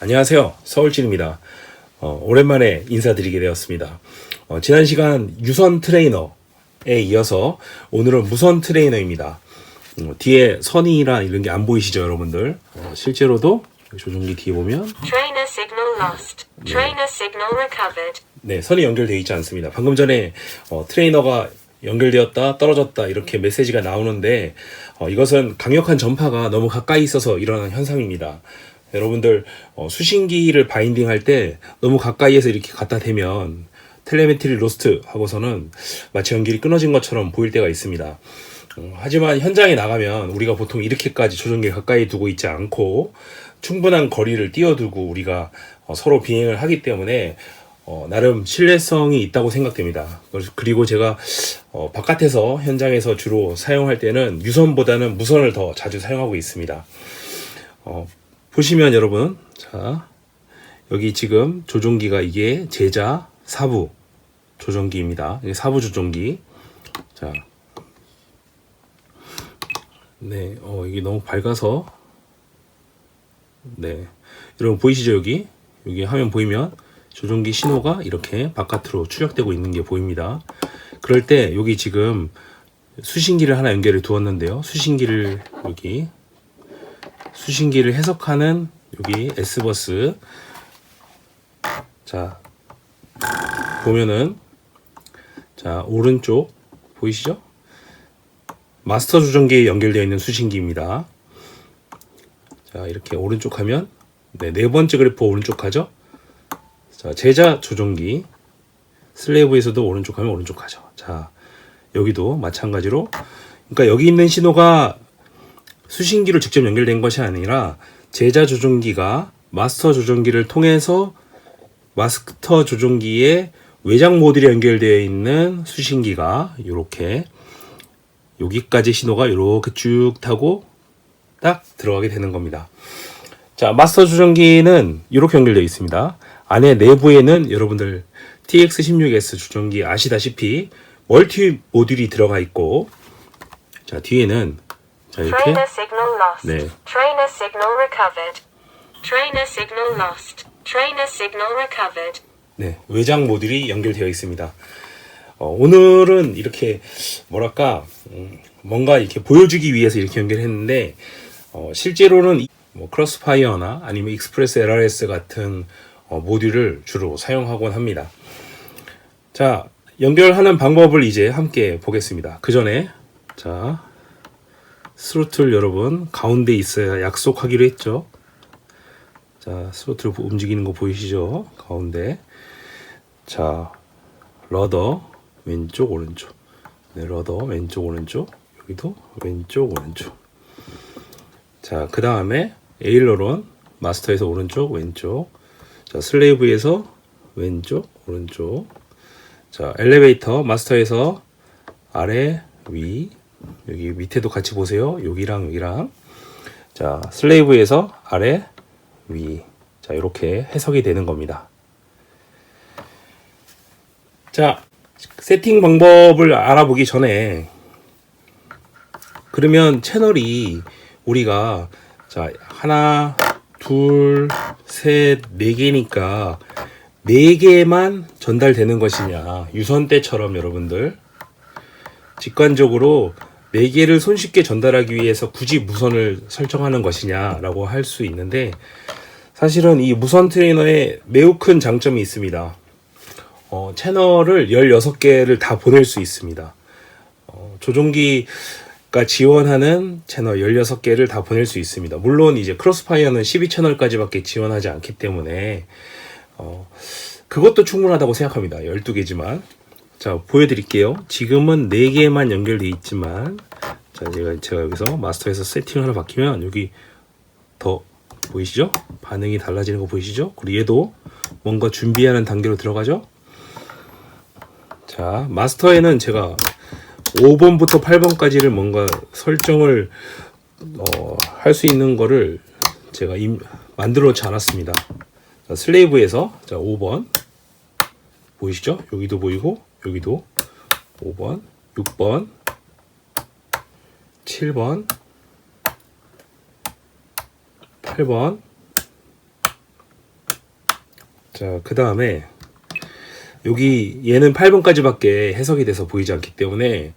안녕하세요. 서울진입니다. 어, 오랜만에 인사드리게 되었습니다. 어, 지난 시간 유선 트레이너에 이어서 오늘은 무선 트레이너입니다. 어, 뒤에 선이나 이런 게 안 보이시죠, 여러분들? 어, 실제로도 조종기 뒤에 보면 recovered. 네, 선이 연결되어 있지 않습니다. 방금 전에 어, 트레이너가 연결되었다, 떨어졌다 이렇게 메시지가 나오는데 어, 이것은 강력한 전파가 너무 가까이 있어서 일어나는 현상입니다. 여러분들 어, 수신기를 바인딩 할 때 너무 가까이에서 이렇게 갖다 대면 텔레메트리 로스트 하고서는 마치 연결이 끊어진 것처럼 보일 때가 있습니다. 어, 하지만 현장에 나가면 우리가 보통 이렇게까지 조종기를 가까이 두고 있지 않고 충분한 거리를 띄워두고 우리가 어, 서로 비행을 하기 때문에 어, 나름 신뢰성이 있다고 생각됩니다. 그리고 제가 어, 바깥에서 현장에서 주로 사용할 때는 유선보다는 무선을 더 자주 사용하고 있습니다. 어, 보시면 여러분, 자 여기 지금 조종기가 이게 제자 사부 조종기입니다. 이게 사부 조종기. 자, 네, 어 이게 너무 밝아서 네, 여러분 보이시죠 여기? 여기 화면 보이면 조종기 신호가 이렇게 바깥으로 추적되고 있는 게 보입니다. 그럴 때 여기 지금 수신기를 하나 연결해 두었는데요. 수신기를 여기 수신기를 해석하는 여기 S버스 자 보면은 자 오른쪽 보이시죠? 마스터 조종기에 연결되어 있는 수신기입니다. 자 이렇게 오른쪽 하면 네, 네 번째 그래프 오른쪽 하죠. 자 제자 조종기 슬레이브에서도 오른쪽 하면 오른쪽 하죠. 자 여기도 마찬가지로 그러니까 여기 있는 신호가 수신기로 직접 연결된 것이 아니라 제자 조종기가 마스터 조종기를 통해서 마스터 조종기에 외장 모듈이 연결되어 있는 수신기가 이렇게 여기까지 신호가 이렇게 쭉 타고 딱 들어가게 되는 겁니다. 자, 마스터 조종기는 이렇게 연결되어 있습니다. 안에 내부에는 여러분들 TX16S 조종기 아시다시피 멀티 모듈이 들어가 있고 자, 뒤에는 자, 이렇게 Trainer signal lost. 네. Trainer signal recovered. Trainer signal lost. Trainer signal recovered. 네, 외장 모듈이 연결되어 있습니다. 어, 오늘은 이렇게 뭐랄까 음, 뭔가 이렇게 보여주기 위해서 이렇게 연결했는데 어, 실제로는 이- 뭐 크로스파이어나 아니면 익스프레스 LRS 같은 어, 모듈을 주로 사용하곤 합니다. 자, 연결하는 방법을 이제 함께 보겠습니다. 그 전에 자 스로틀 여러분 가운데 있어야 약속하기로 했죠. 자 스로틀 움직이는 거 보이시죠? 가운데. 자 러더 왼쪽 오른쪽. 네 러더 왼쪽 오른쪽. 여기도 왼쪽 오른쪽. 자 그 다음에 에일러론 마스터에서 오른쪽 왼쪽. 자 슬레이브에서 왼쪽 오른쪽. 자 엘리베이터 마스터에서 아래 위 여기 밑에도 같이 보세요. 여기랑 여기랑. 자 슬레이브에서 아래 위. 자 이렇게 해석이 되는 겁니다. 자 세팅 방법을 알아보기 전에 그러면 채널이 우리가 자 하나 둘 셋 네 개니까 네 개만 전달되는 것이냐. 유선 때처럼 여러분들. 직관적으로 네 개를 손쉽게 전달하기 위해서 굳이 무선을 설정하는 것이냐라고 할 수 있는데 사실은 이 무선 트레이너에 매우 큰 장점이 있습니다. 어, 채널을 16개를 다 보낼 수 있습니다. 어, 조종기가 지원하는 채널 16개를 다 보낼 수 있습니다. 물론 이제 크로스파이어는 12채널까지밖에 지원하지 않기 때문에 어, 그것도 충분하다고 생각합니다. 12개지만. 자, 보여드릴게요. 지금은 4개만 연결돼 있지만, 자, 제가, 제가 여기서 마스터에서 세팅을 하나 바뀌면, 여기 더, 보이시죠? 반응이 달라지는 거 보이시죠? 그리고 얘도 뭔가 준비하는 단계로 들어가죠? 자, 마스터에는 제가 5번부터 8번까지를 뭔가 설정을, 어, 할 수 있는 거를 제가 임, 만들어 놓지 않았습니다. 자, 슬레이브에서, 자, 5번. 보이시죠? 여기도 보이고 여기도 5번, 6번, 7번, 8번, 자, 그 다음에 여기 얘는 8번까지밖에 해석이 돼서 보이지 않기 때문에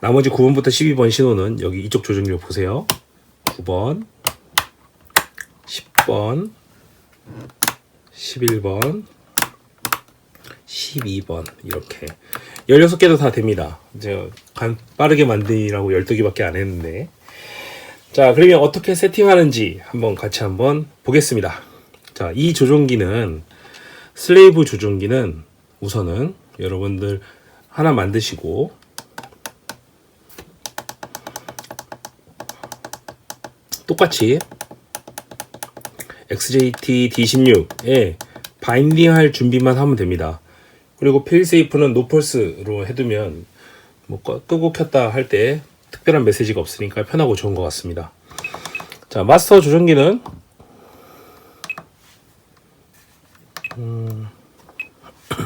나머지 9번부터 12번 신호는 여기 이쪽 조정기를 보세요. 9번, 10번, 11번, 12번 이렇게 16개도 다 됩니다. 제가 간 빠르게 만드니라고 12개밖에 안 했는데 자, 그러면 어떻게 세팅하는지 한번 같이 한번 보겠습니다. 자, 이 조종기는 슬레이브 조종기는 우선은 여러분들 하나 만드시고 똑같이 XJT D16에 바인딩 할 준비만 하면 됩니다. 그리고 페일세이프는 노펄스로 해두면 뭐 꺼- 끄고 켰다 할 때 특별한 메시지가 없으니까 편하고 좋은 것 같습니다. 자, 마스터 조종기는 음,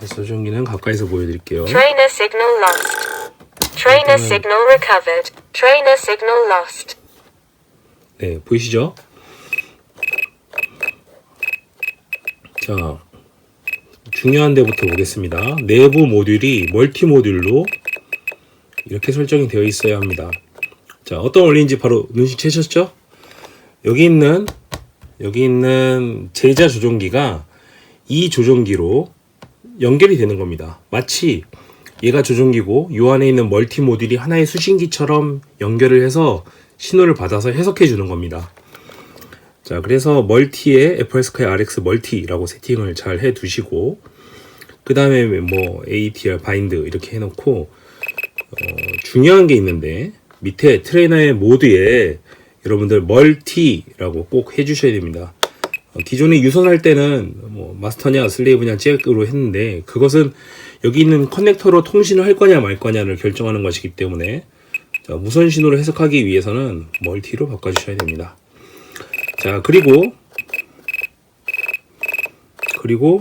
마스터 조종기는 가까이서 보여드릴게요. Trainer signal lost. Trainer signal recovered. Trainer signal lost. 네, 보이시죠? 자, 중요한 데부터 보겠습니다. 내부 모듈이 멀티 모듈로 이렇게 설정이 되어 있어야 합니다. 자, 어떤 원리인지 바로 눈치채셨죠? 여기 있는 여기 있는 제자 조종기가 이 조종기로 연결이 되는 겁니다. 마치 얘가 조종기고 요 안에 있는 멀티 모듈이 하나의 수신기처럼 연결을 해서 신호를 받아서 해석해 주는 겁니다. 자, 그래서 멀티에 FR스퀘어 RX 멀티라고 세팅을 잘 해 두시고 그 다음에 뭐 ATR 바인드 이렇게 해놓고 어, 중요한 게 있는데 밑에 트레이너의 모드에 여러분들 멀티라고 꼭 해주셔야 됩니다. 어, 기존에 유선할 때는 뭐 마스터냐 슬레이브냐 잭으로 했는데 그것은 여기 있는 커넥터로 통신을 할 거냐 말 거냐를 결정하는 것이기 때문에 자, 무선 신호를 해석하기 위해서는 멀티로 바꿔주셔야 됩니다. 자 그리고 그리고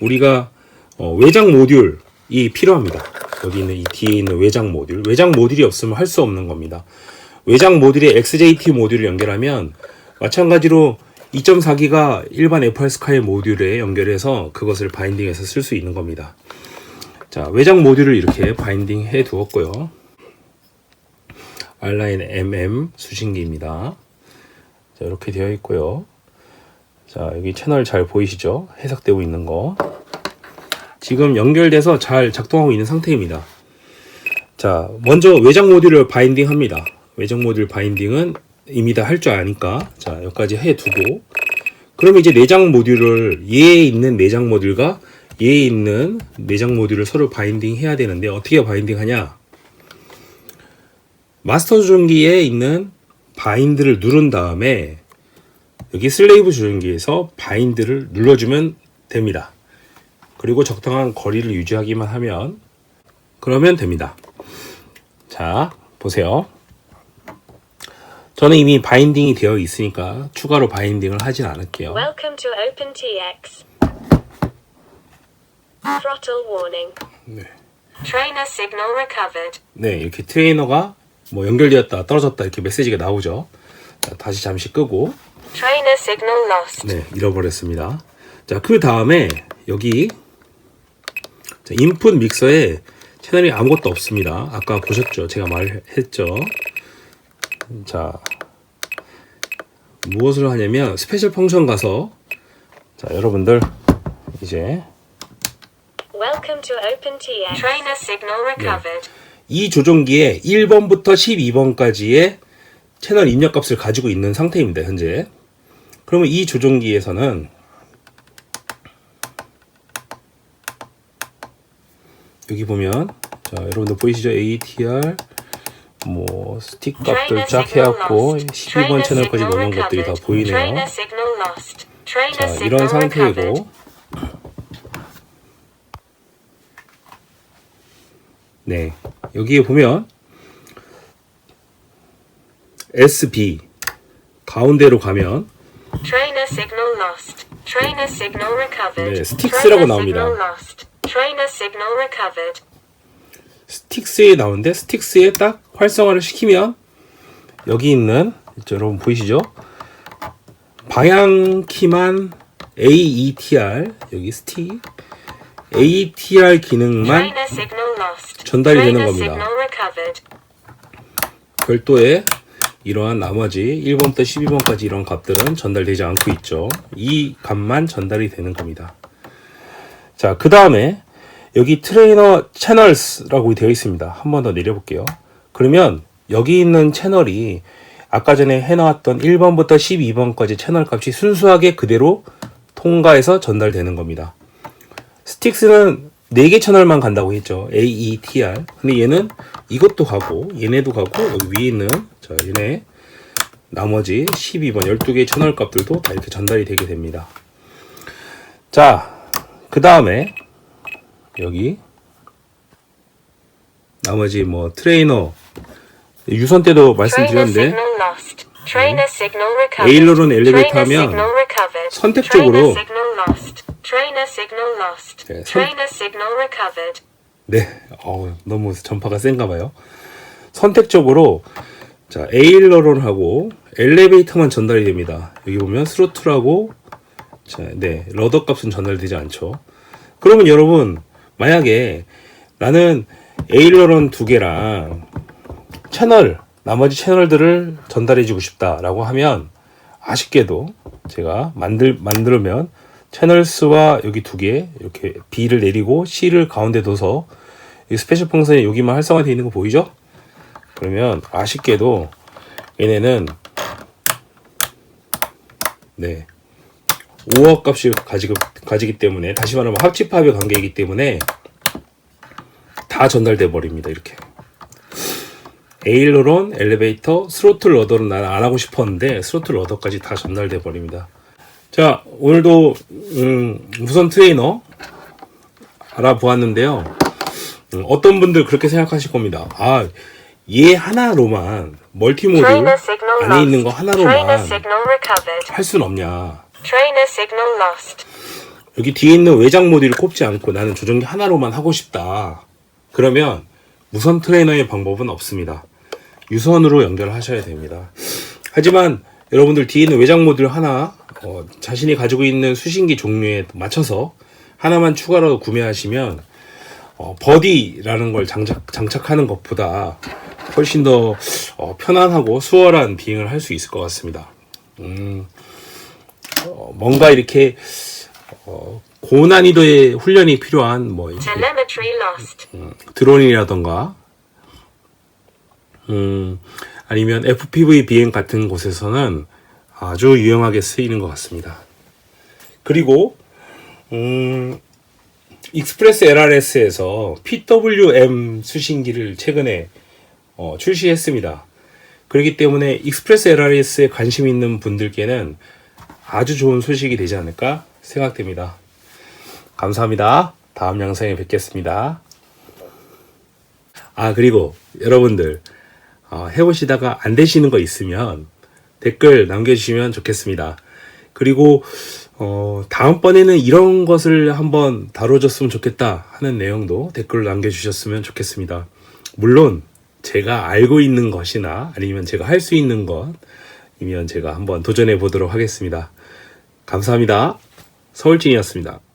우리가 어, 외장 모듈이 필요합니다. 여기 있는 이 뒤에 있는 외장 모듈. 외장 모듈이 없으면 할 수 없는 겁니다. 외장 모듈에 XJT 모듈을 연결하면 마찬가지로 2.4기가 일반 FR 스카이 모듈에 연결해서 그것을 바인딩해서 쓸 수 있는 겁니다. 자, 외장 모듈을 이렇게 바인딩 해 두었고요. R9 MM 수신기입니다. 자, 이렇게 되어 있고요. 자, 여기 채널 잘 보이시죠? 해석되고 있는 거. 지금 연결돼서 잘 작동하고 있는 상태입니다. 자, 먼저 외장 모듈을 바인딩 합니다. 외장 모듈 바인딩은 이미 다 할 줄 아니까. 자, 여기까지 해 두고. 그러면 이제 내장 모듈을, 얘에 있는 내장 모듈과 얘에 있는 내장 모듈을 서로 바인딩 해야 되는데, 어떻게 바인딩 하냐? 마스터 조종기에 있는 바인드를 누른 다음에 여기 슬레이브 조종기에서 바인드를 눌러주면 됩니다. 그리고 적당한 거리를 유지하기만 하면 그러면 됩니다. 자, 보세요. 저는 이미 바인딩이 되어 있으니까 추가로 바인딩을 하진 않을게요. Welcome to OpenTX. Throttle warning. 네. Trainer signal recovered. 네, 이렇게 트레이너가 뭐 연결되었다, 떨어졌다 이렇게 메시지가 나오죠. 자, 다시 잠시 끄고 Trainer signal lost. 네, 잃어버렸습니다. 자, 그 다음에 여기 자, 인풋 믹서에 채널이 아무것도 없습니다. 아까 보셨죠? 제가 말했죠. 자, 무엇을 하냐면 스페셜 펑션 가서 자, 여러분들 이제 Welcome to OpenTX. Trainer signal recovered. 이 조종기에 1번부터 12번까지의 채널 입력 값을 가지고 있는 상태입니다, 현재. 그러면 이 조종기에서는 여기 보면 자, 여러분들 보이시죠? ATR 뭐 스틱 값들 쫙 해갖고 12번 채널까지 넘은 것들이 다 보이네요. 자, 이런. 상태이고 네, 여기에 보면 SB 가운데로 가면. 네, 스틱스라고 나옵니다. 스틱스에 나오는데 스틱스에 딱 활성화를 시키면 여기 있는 저 여러분 보이시죠? 방향키만 AETR 여기 스틱 AETR 기능만. 전달이 되는 겁니다. 별도의 이러한 나머지 1번부터 12번까지 이런 값들은 전달되지 않고 있죠. 이 값만 전달이 되는 겁니다. 자, 그 다음에 여기 트레이너 채널스라고 되어 있습니다. 한 번 더 내려볼게요. 그러면 여기 있는 채널이 아까 전에 해놨던 1번부터 12번까지 채널 값이 순수하게 그대로 통과해서 전달되는 겁니다. 스틱스는 4개 채널만 간다고 했죠. A, E, T, R. 근데 얘는 이것도 가고, 얘네도 가고, 여기 위에 있는, 자, 얘네, 나머지 12번, 12개의 채널 값들도 다 이렇게 전달이 되게 됩니다. 자, 그 다음에, 여기, 나머지 뭐, 트레이너, 유선 때도 말씀드렸는데. 에일러론 엘리베이터 Trainer 하면. 선택적으로 Trainer signal lost. 네, 선- Trainer signal recovered. 네, 어 너무 전파가 센가 봐요. 선택적으로 자 에일러론하고 엘리베이터만 전달이 됩니다. 여기 보면 스로틀하고 자, 네 러더 값은 전달되지 않죠. 그러면 여러분 만약에 나는 에일러론 두 개랑 채널 나머지 채널들을 전달해주고 싶다라고 하면 아쉽게도 제가 만들 만들면 채널 수와 여기 두 개 이렇게 B를 내리고 C를 가운데 둬서 이 스페셜 펑션이 여기만 활성화되어 있는 거 보이죠? 그러면 아쉽게도 얘네는 네 5억 값을 가지고 가지기 때문에 다시 말하면 합집합의 관계이기 때문에 다 전달돼 버립니다 이렇게 에일로론, 엘리베이터, 스로틀 러더는 나는 안 하고 싶었는데 스로틀 러더까지 다 전달돼 버립니다. 자 오늘도 음, 무선 트레이너 알아보았는데요. 음, 어떤 분들 그렇게 생각하실 겁니다. 아, 얘 하나로만 멀티모듈 안에 있는 거 하나로만. 할 순 없냐. 여기 뒤에 있는 외장 모듈을 꼽지 않고 나는 조정기 하나로만 하고 싶다. 그러면 무선 트레이너의 방법은 없습니다. 유선으로 연결하셔야 됩니다. 하지만 여러분들 뒤에 있는 외장 모듈 하나 어, 자신이 가지고 있는 수신기 종류에 맞춰서 하나만 추가로 구매하시면 어, 버디라는 걸 장착, 장착하는 것보다 훨씬 더 어, 편안하고 수월한 비행을 할 수 있을 것 같습니다. 음, 어, 뭔가 이렇게 어, 고난이도의 훈련이 필요한 뭐 lost. 드론이라던가 음, 아니면 FPV 비행 같은 곳에서는 아주 유용하게 쓰이는 것 같습니다. 그리고 음, 익스프레스 LRS에서 PWM 수신기를 최근에 어, 출시했습니다. 그렇기 때문에 익스프레스 LRS에 관심 있는 분들께는 아주 좋은 소식이 되지 않을까 생각됩니다. 감사합니다. 다음 영상에 뵙겠습니다. 아, 그리고 여러분들, 어, 해보시다가 안 되시는 거 있으면 댓글 남겨주시면 좋겠습니다. 그리고, 어, 다음번에는 이런 것을 한번 다뤄줬으면 좋겠다 하는 내용도 댓글로 남겨주셨으면 좋겠습니다. 물론, 제가 알고 있는 것이나 아니면 제가 할 수 있는 것이면 제가 한번 도전해 보도록 하겠습니다. 감사합니다. 서울진이었습니다.